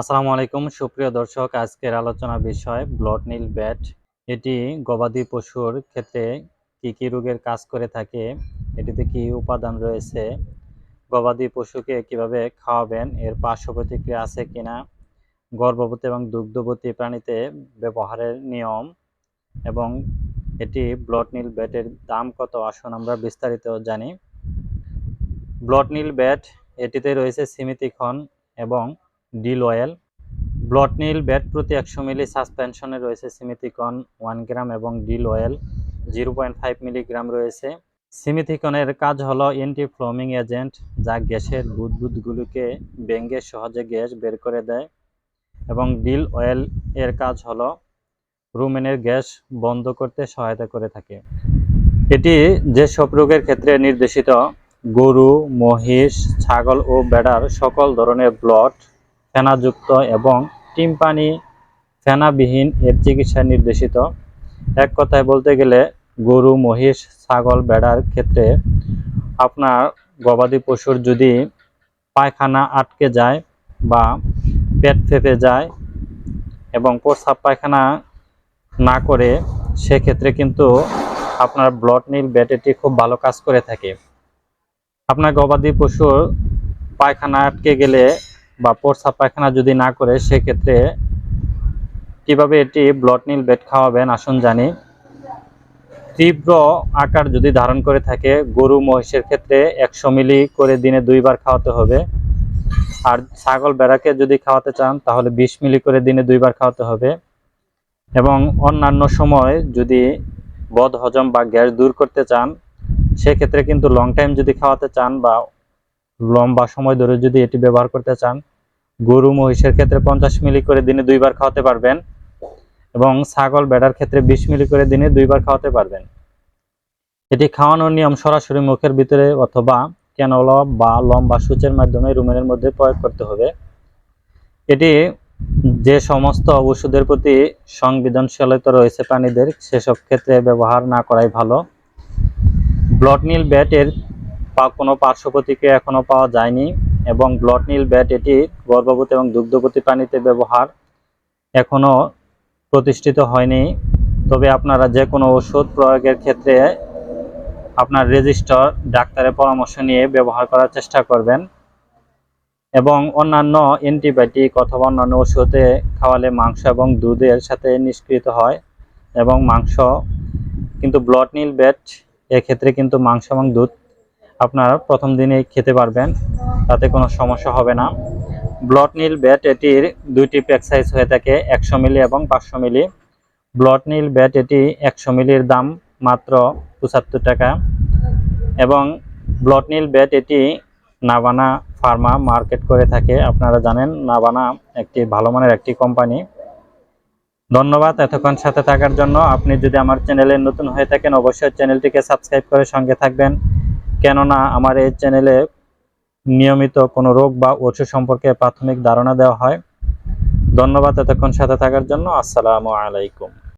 আসসালামু আলাইকুম। সুপ্রিয় দর্শক, আজকের আলোচনা বিষয় ব্লড নীল ব্যাট। এটি গবাদি পশুর ক্ষেত্রে কি কি রোগের কাজ করে থাকে, এটিতে কি উপাদান রয়েছে, গবাদি পশুকে কীভাবে খাওয়াবেন, এর পার্শ্ব প্রতিক্রিয়া আছে কিনা, গর্ভবতী এবং দুগ্ধবতী প্রাণীতে ব্যবহারের নিয়ম, এবং এটি ব্লড নীল ব্যাটের দাম কত আসুন আমরা বিস্তারিত জানি। ব্লড নীল ব্যাট, এটিতে রয়েছে সিমিতিক্ষণ এবং ডিল অয়েল। ব্লড নীল ব্যাট প্রতি একশো মিলি সাসপেনশনে রয়েছে সিমিথিকন ওয়ান গ্রাম এবং dill oil zero point five milligram রয়েছে। সিমিথিকনের কাজ হলো এন্টি ফ্লোমিং এজেন্ট যা গ্যাসের বুদবুদগুলোকে ব্যঙ্গে সহজে গ্যাস বের করে দেয় এবং ডিল অয়েল এর কাজ হলো রুমেনের গ্যাস বন্ধ করতে সহায়তা করে থাকে। এটি যেসব রোগের ক্ষেত্রে নির্দেশিত, গরু, মহিষ, ছাগল ও বেড়ার সকল ধরনের ব্লড ফেনাযুক্ত এবং টিম্পানি ফেনাবিহীন এর চিকিৎসা নির্দেশিত। এক কথায় বলতে গেলে গরু, মহিষ, ছাগল, বেড়ার ক্ষেত্রে আপনার গবাদি পশুর যদি পায়খানা আটকে যায় বা পেট ফেপে যায় এবং প্রস্রাব পায়খানা না করে, সেক্ষেত্রে কিন্তু আপনার ব্লড নীল ব্যাটারি খুব ভালো কাজ করে থাকে। আপনার গবাদি পশুর পায়খানা আটকে গেলে বা প্রস্রাব পায়খানা যদি না করে, সেক্ষেত্রে কীভাবে এটি ব্লড নীল বেড খাওয়াবেন আসুন জানি। তীব্র আকার যদি ধারণ করে থাকে, গরু মহিষের ক্ষেত্রে একশো মিলি করে দিনে দুইবার খাওয়াতে হবে। আর ছাগল বেড়াকে যদি খাওয়াতে চান, তাহলে বিশ মিলি করে দিনে দুইবার খাওয়াতে হবে। এবং অন্যান্য সময় যদি বদ হজম বা গ্যাস দূর করতে চান, সেক্ষেত্রে কিন্তু লং টাইম যদি খাওয়াতে চান বা লম্বা সময় ধরে যদি এটি ব্যবহার করতে চান, গরু মহিষের ক্ষেত্রে পঞ্চাশ মিলি করে দিনে দুইবার খাওয়াতে পারবেন এবং ছাগল বেড়ার ক্ষেত্রে বিশ মিলি করে দিনে দুইবার খাওয়াতে পারবেন। এটি খাওয়ানোর নিয়ম সরাসরি মুখের ভিতরে অথবা ক্যানোলা বা লম্বা সূচের মাধ্যমে রুমের মধ্যে প্রয়োগ করতে হবে। এটি যে সমস্ত ওষুধের প্রতি সংবেদনশীলতা রয়েছে প্রাণীদের, সেসব ক্ষেত্রে ব্যবহার না করাই ভালো। ব্লড নীল ব্যাটের কোনো পার্শ্ব প্রতিক্রিয়া এখনও পাওয়া যায়নি এবং ব্লড নীল ব্যাট এটি গর্ভবতী এবং দুগ্ধবতী প্রাণীতে ব্যবহার এখনও প্রতিষ্ঠিত হয়নি। তবে আপনারা যে কোনো ওষুধ প্রয়োগের ক্ষেত্রে আপনার রেজিস্টার, ডাক্তারের পরামর্শ নিয়ে ব্যবহার করার চেষ্টা করবেন এবং অন্যান্য অ্যান্টিবায়োটিক অথবা অন্যান্য ওষুধে খাওয়ালে মাংস এবং দুধের সাথে নিষ্কৃত হয় এবং মাংস, কিন্তু ব্লড নীল ব্যাট এক্ষেত্রে কিন্তু মাংস এবং দুধ আপনার প্রথম দিনেই খেতে পারবেন, তাতে কোনো সমস্যা হবে না। ব্লড নীল ব্যাট এটির দুইটি প্যাক সাইজ হয়ে থাকে একশো মিলি এবং পাঁচশো মিলি। ব্লড নীল ব্যাট এটি একশো মিলির দাম মাত্র পঁচাত্তর টাকা। এবং ব্লড নীল ব্যাট এটি নাবানা ফার্মা মার্কেট করে থাকে। আপনারা জানেন, নাবানা একটি ভালো মানের একটি কোম্পানি। ধন্যবাদ এতক্ষণ সাথে থাকার জন্য। আপনি যদি আমার চ্যানেলে নতুন হয়ে থাকেন, অবশ্যই চ্যানেলটিকে সাবস্ক্রাইব করে সঙ্গে থাকবেন। কেননা আমার এই চ্যানেলে নিয়মিত কোনো রোগ বা ওষুধ সম্পর্কে প্রাথমিক ধারণা দেওয়া হয়। ধন্যবাদ এতক্ষণ সাথে থাকার জন্য। আসসালামু আলাইকুম।